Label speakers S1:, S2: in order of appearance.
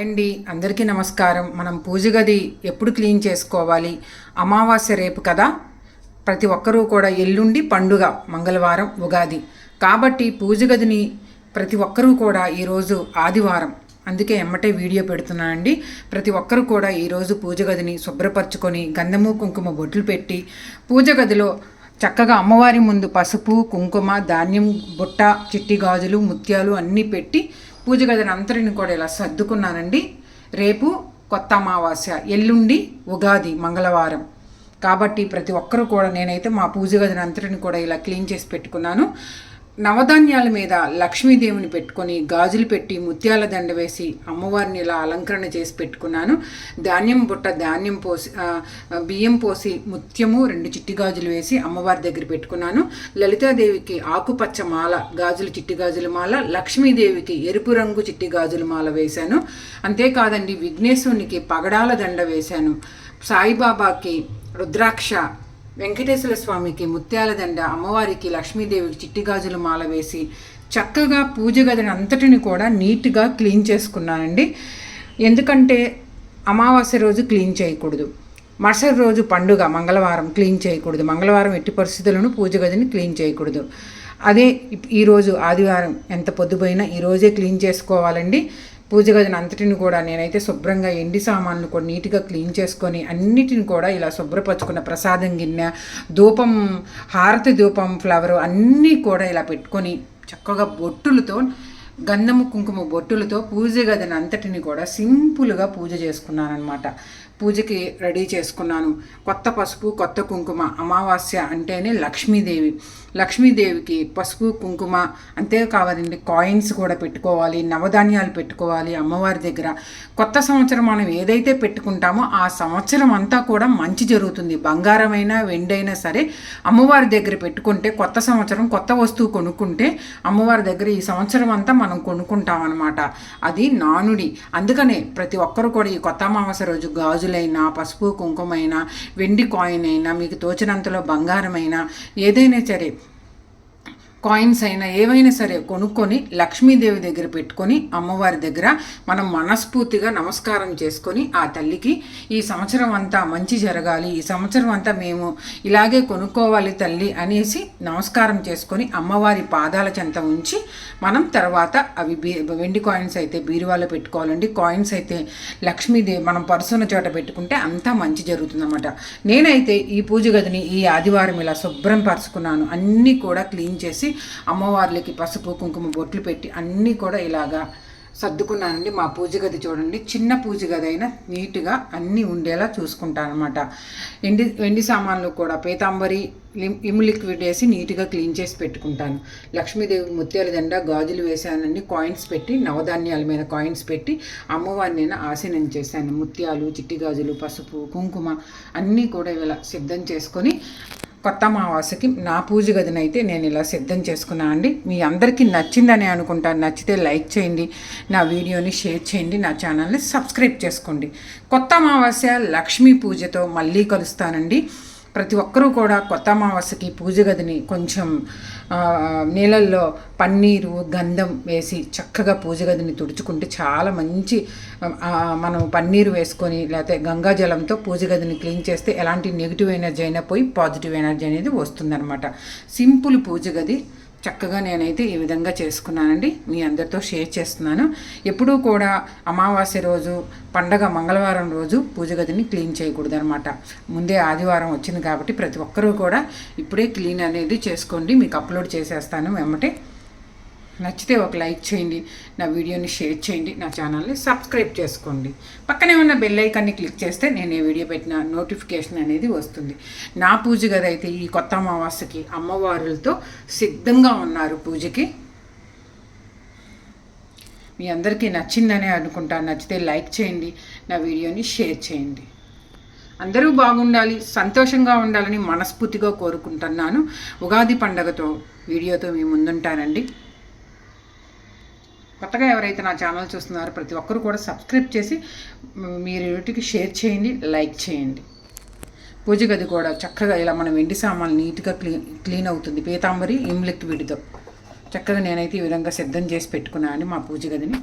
S1: అండి అందరికీ నమస్కారం. మనం పూజ గది ఎప్పుడు క్లీన్ చేసుకోవాలి? అమావాస్య రేపు కదా? ప్రతి ఒక్కరూ కూడా ఎల్లుండి పండుగ మంగళవారం ఉగాది. కాబట్టి పూజ గదిని ప్రతి ఒక్కరూ కూడా ఈరోజు ఆదివారం. అందుకే ఎమ్మటే వీడియో పెడుతున్నానండి ప్రతి ఒక్కరూ కూడా ఈరోజు పూజ గదిని శుభ్రపరచుకొని గంధము కుంకుమ బొట్లు పెట్టి పూజ గదిలో చక్కగా అమ్మవారి ముందు పసుపు కుంకుమ ధాన్యం బుట్ట చిట్టి గాజులు ముత్యాలు అన్నీ పెట్టి పూజ గదిని అంతటిని కూడా ఇలా సర్దుకున్నానండి. రేపు కొత్త అమావాస్య ఎల్లుండి ఉగాది మంగళవారం. కాబట్టి ప్రతి ఒక్కరూ కూడా నేనైతే మా పూజ గదిని అంతటిని కూడా ఇలా క్లీన్ చేసి పెట్టుకున్నాను. నవధాన్యాల మీద లక్ష్మీదేవిని పెట్టుకొని గాజులు పెట్టి ముత్యాల దండ వేసి అమ్మవారిని ఇలా అలంకరణ చేసి పెట్టుకున్నాను. ధాన్యం బుట్ట ధాన్యం పోసి బియ్యం పోసి ముత్యము రెండు చిట్టి గాజులు వేసి అమ్మవారి దగ్గర పెట్టుకున్నాను. లలితాదేవికి ఆకుపచ్చ మాల గాజులు చిట్టి గాజుల మాల లక్ష్మీదేవికి ఎరుపు రంగు చిట్టి గాజుల మాల వేశాను. అంతేకాదండి విఘ్నేశ్వరునికి పగడాల దండ వేశాను. సాయిబాబాకి రుద్రాక్ష వెంకటేశ్వర స్వామికి ముత్యాల దండ అమ్మవారికి లక్ష్మీదేవికి చిట్టి గాజుల మాల వేసి చక్కగా పూజ గదిని అంతటిని కూడా నీట్గా క్లీన్ చేసుకున్నానండి. ఎందుకంటే అమావాస్య రోజు క్లీన్ చేయకూడదు. మరుసటి రోజు పండుగ మంగళవారం క్లీన్ చేయకూడదు. మంగళవారం ఎట్టి పరిస్థితులను పూజ గదిని క్లీన్ చేయకూడదు. అదే ఈరోజు ఆదివారం ఎంత పొద్దుపోయినా ఈరోజే క్లీన్ చేసుకోవాలండి. పూజ గదిని అంతటిని కూడా నేనైతే శుభ్రంగా ఎండి సామాన్లు కూడా నీట్గా క్లీన్ చేసుకొని అన్నిటిని కూడా ఇలా శుభ్రపరచుకున్న ప్రసాదం గిన్నె ధూపం హారతి ధూపం ఫ్లవర్ అన్నీ కూడా ఇలా పెట్టుకొని చక్కగా బొట్టులతో గంధము కుంకుమ బొట్టులతో పూజ గదిని అంతటిని కూడా సింపుల్గా పూజ చేసుకున్నాను అనమాట పూజకి రెడీ చేసుకున్నాను. కొత్త పసుపు కొత్త కుంకుమ అమావాస్య అంటేనే లక్ష్మీదేవి. లక్ష్మీదేవికి పసుపు కుంకుమ అంతే కావాలండి. కాయిన్స్ కూడా పెట్టుకోవాలి నవధాన్యాలు పెట్టుకోవాలి అమ్మవారి దగ్గర. కొత్త సంవత్సరం మనం ఏదైతే పెట్టుకుంటామో ఆ సంవత్సరం అంతా కూడా మంచి జరుగుతుంది. బంగారమైనా వెండైనా సరే అమ్మవారి దగ్గర పెట్టుకుంటే కొత్త సంవత్సరం కొత్త వస్తువు కొనుక్కుంటే అమ్మవారి దగ్గర ఈ సంవత్సరం అంతా మనం కొనుక్కుంటాం అనమాట అది నానుడి. అందుకనే ప్రతి ఒక్కరు కూడా ఈ కొత్త అమావాస్య రోజు గాజులైనా పసుపు కుంకుమైనా వెండి కాయిన్ అయినా మీకు తోచినంతలో బంగారమైనా ఏదైనా సరే కాయిన్స్ అయినా ఏవైనా సరే కొనుక్కొని లక్ష్మీదేవి దగ్గర పెట్టుకొని అమ్మవారి దగ్గర మనం మనస్ఫూర్తిగా నమస్కారం చేసుకొని ఆ తల్లికి ఈ సంవత్సరం అంతా మంచి జరగాలి ఈ సంవత్సరం అంతా మేము ఇలాగే కొనుక్కోవాలి తల్లి అనేసి నమస్కారం చేసుకొని అమ్మవారి పాదాల చెంత ఉంచి మనం తర్వాత అవి బీ వెండి కాయిన్స్ అయితే బీరువాలో పెట్టుకోవాలండి. కాయిన్స్ అయితే లక్ష్మీదేవి మనం పర్సున్న చోట పెట్టుకుంటే అంతా మంచి జరుగుతుందన్నమాట. నేనైతే ఈ పూజ గదిని ఈ ఆదివారం ఇలా శుభ్రం పరుచుకున్నాను. అన్నీ కూడా క్లీన్ చేసి అమ్మవార్లకి పసుపు కుంకుమ బొట్లు పెట్టి అన్నీ కూడా ఇలాగా సర్దుకున్నానండి. మా పూజ గది చూడండి. చిన్న పూజ గది అయినా నీట్గా అన్నీ ఉండేలా చూసుకుంటాను అనమాట ఎండి వెండి సామాన్లు కూడా పీతాంబరి ఇము లిక్విడ్ వేసి నీట్గా క్లీన్ చేసి పెట్టుకుంటాను. లక్ష్మీదేవి ముత్యాల దండ గాజులు వేసానండి కాయిన్స్ పెట్టి నవధాన్యాల మీద కాయిన్స్ పెట్టి అమ్మవారిని నేను ఆసనం చేశాను. ముత్యాలు చిట్టి గాజులు పసుపు కుంకుమ అన్నీ కూడా ఇలా సిద్ధం చేసుకొని కొత్త అమావాస్యకి నా పూజ గదినైతే అయితే నేను ఇలా సిద్ధం చేసుకున్నా అండి. మీ అందరికీ నచ్చిందని అనుకుంటాను నచ్చితే లైక్ చేయండి నా వీడియోని షేర్ చేయండి నా ఛానల్ని సబ్స్క్రైబ్ చేసుకోండి. కొత్త అమావాస్య లక్ష్మీ పూజతో మళ్ళీ కలుస్తానండి. ప్రతి ఒక్కరూ కూడా కొత్త అమావాస్యకి పూజ గదిని కొంచెం నీళ్ళల్లో పన్నీరు గంధం వేసి చక్కగా పూజ గదిని తుడుచుకుంటే చాలా మంచి మనం పన్నీరు వేసుకొని లేకపోతే గంగాజలంతో పూజ గదిని క్లీన్ చేస్తే ఎలాంటి నెగిటివ్ ఎనర్జీ అయినా పోయి పాజిటివ్ ఎనర్జీ అనేది వస్తుందన్నమాట. సింపుల్ పూజ గది. చక్కగా నేనైతే ఈ విధంగా చేసుకున్నానండి. మీ అందరితో షేర్ చేస్తున్నాను. ఎప్పుడూ కూడా అమావాస్య రోజు పండగ మంగళవారం రోజు పూజ గదిని క్లీన్ చేయకూడదు అనమాట ముందే ఆదివారం వచ్చింది కాబట్టి ప్రతి ఒక్కరూ కూడా ఇప్పుడే క్లీన్ అనేది చేసుకోండి. మీకు అప్లోడ్ చేసేస్తాను వెమ్మటే నచ్చితే ఒక లైక్ చేయండి నా వీడియోని షేర్ చేయండి నా ఛానల్ని సబ్స్క్రైబ్ చేసుకోండి. పక్కనే ఉన్న బెల్ ఐకాన్ని క్లిక్ చేస్తే నేను ఏ వీడియో పెట్టిన నోటిఫికేషన్ అనేది వస్తుంది. నా పూజ గదైతే అయితే ఈ కొత్త అమావాస్యకి అమ్మవారులతో సిద్ధంగా ఉన్నారు పూజకి. మీ అందరికీ నచ్చిందనే అనుకుంటాను నచ్చితే లైక్ చేయండి నా వీడియోని షేర్ చేయండి. అందరూ బాగుండాలి సంతోషంగా ఉండాలని మనస్ఫూర్తిగా కోరుకుంటున్నాను. ఉగాది పండగతో వీడియోతో మీ ముందుంటానండి. కొత్తగా ఎవరైతే నా ఛానల్ చూస్తున్నారో ప్రతి ఒక్కరు కూడా సబ్స్క్రైబ్ చేసి మీరు ఇంటికి షేర్ చేయండి లైక్ చేయండి. పూజ గది కూడా చక్కగా ఇలా మనం వెండి సామాన్లు నీట్గా క్లీన్ క్లీన్ అవుతుంది. పీతాంబరి ఇమ్లిక్ విడితో చక్కగా నేనైతే ఈ విధంగా సిద్ధం చేసి పెట్టుకున్నాను మా పూజ గదిని.